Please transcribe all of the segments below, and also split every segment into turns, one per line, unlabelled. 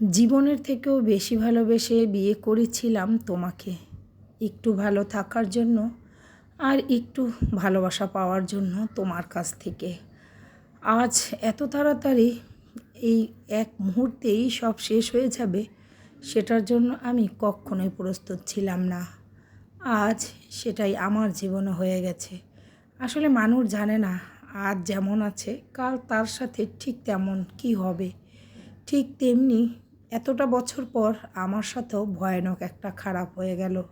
জীবনের থেকেও বেশি ভালোবেসে বিয়ে করেছিলাম তোমাকে। একটু ভালো থাকার জন্য আর একটু ভালোবাসা পাওয়ার জন্য তোমার কাছ থেকে। আজ এত তাড়াতাড়ি এই এক মুহূর্তেই সব শেষ হয়ে যাবে, সেটার জন্য আমি কখনোই প্রস্তুত ছিলাম না। আজ সেটাই আমার জীবনে হয়ে গেছে। আসলে মানুষ জানে না আজ যেমন আছে, কাল তার সাথে ঠিক তেমন কি হবে। ঠিক তেমনি এতটা বছর পর আমার সাথেও ভয়ানক একটা খারাপ হয়ে গেল।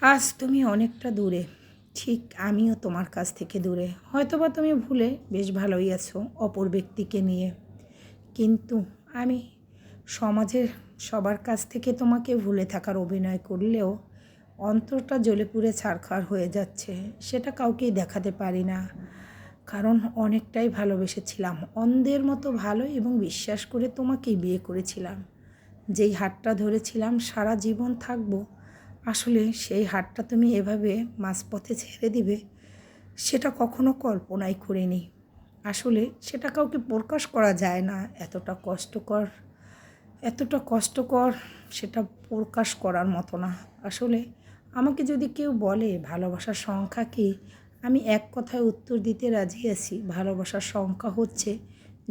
আজ তুমি অনেকটা দূরে। ঠিক আমিও তোমার কাছ থেকে দূরে। হয়তোবা তুমি ভুলে বেশ ভালোই আছো অপর ব্যক্তিকে নিয়ে। কিন্তু আমি সমাজের সবার কাছ থেকে তোমাকে ভুলে থাকার অভিনয় করলেও অন্তরটা জ্বলে পুড়ে ছারখার হয়ে যাচ্ছে। সেটা কাউকেই দেখাতে পারি না। কারণ অনেকটাই ভালোবেসেছিলাম। অন্ধের মতো ভালো এবং বিশ্বাস করে তোমাকেই বিয়ে করেছিলাম। যেই হাতটা ধরেছিলাম, সারা জীবন থাকব। আসলে সেই হাতটা তুমি এভাবে মাঝপথে ছেড়ে দিবে, সেটা কখনো কল্পনাই করিনি। আসলে সেটা কাউকে প্রকাশ করা যায় না। এতটা কষ্টকর এতটা কষ্টকর সেটা প্রকাশ করার মতো না। আসলে আমাকে যদি কেউ বলে ভালোবাসার সংখ্যা কী আমি এক কথায় উত্তর দিতে রাজি আছি। ভালোবাসার সংখ্যা হচ্ছে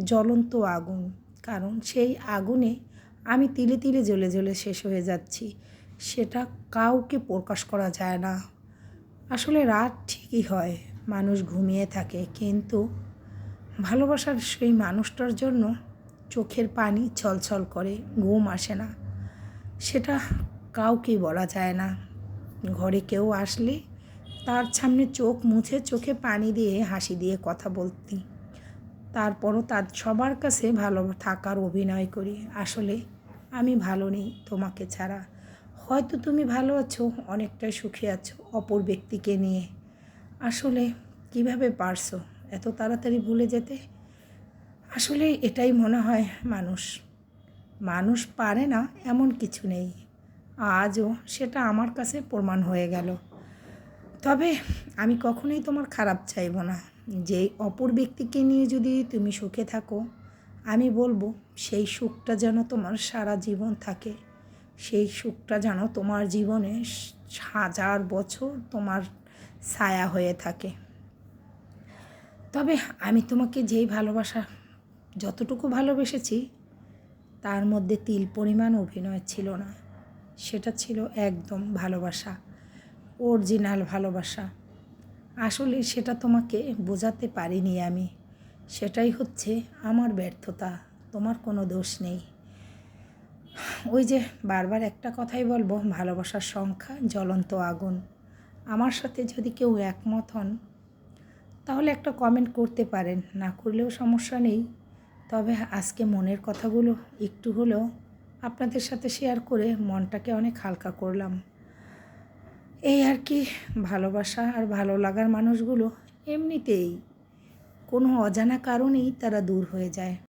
জ্বলন্ত আগুন, কারণ সেই আগুনে আমি তিলে তিলে জ্বলে জ্বলে শেষ হয়ে যাচ্ছি। সেটা কাউকে প্রকাশ করা যায় না। আসলে রাত ঠিকই হয়, মানুষ ঘুমিয়ে থাকে, কিন্তু ভালোবাসার সেই মানুষটার জন্য চোখের পানি ছলছল করে, ঘুম আসে না। সেটা কাউকেই বলা যায় না। ঘরে কেউ আসলে তার সামনে চোখ মুছে চোখে পানি দিয়ে হাসি দিয়ে কথা বলতি। তারপরও তার সবার কাছে ভালো থাকার অভিনয় করি। আসলে আমি ভালো নেই তোমাকে ছাড়া। হয়তো তুমি ভালো আছো, অনেকটাই সুখী আছো অপর ব্যক্তিকে নিয়ে। আসলে কীভাবে পারছ এত তাড়াতাড়ি ভুলে যেতে? আসলে এটাই মনে হয় মানুষ। মানুষ পারে না এমন কিছু নেই। আজও সেটা আমার কাছে প্রমাণ হয়ে গেল। তবে আমি কখনোই তোমার খারাপ চাইব না। যে অপর ব্যক্তিকে নিয়ে যদি তুমি সুখে থাকো, আমি বলব সেই সুখটা যেন তোমার সারা জীবন থাকে। সেই সুখটা যেন তোমার জীবনে হাজার বছর তোমার ছায়া হয়ে থাকে। তবে আমি তোমাকে যেই ভালোবাসা, যতটুকু ভালোবেসেছি, তার মধ্যে তিল পরিমাণ অভিনয় ছিল না। সেটা ছিল একদম ভালোবাসা। অরিজিনাল ভালোবাসা। আসলে সেটা তোমাকে বোঝাতে পারিনি আমি। সেটাই হচ্ছে আমার ব্যর্থতা, তোমার কোনো দোষ নেই। ওই যে বারবার একটা কথাই বলব, ভালোবাসার সংখ্যা জ্বলন্ত আগুন। আমার সাথে যদি কেউ একমত হন, তাহলে একটা কমেন্ট করতে পারেন। না করলেও সমস্যা নেই। তবে আজকে মনের কথাগুলো একটু হলেও আপনাদের সাথে শেয়ার করে মনটাকে অনেক হালকা করলাম। এই আর কি ভালোবাসা আর ভালো লাগার মানুষগুলো এমনিতেই কোনো অজানা কারণেই তারা দূর হয়ে যায়।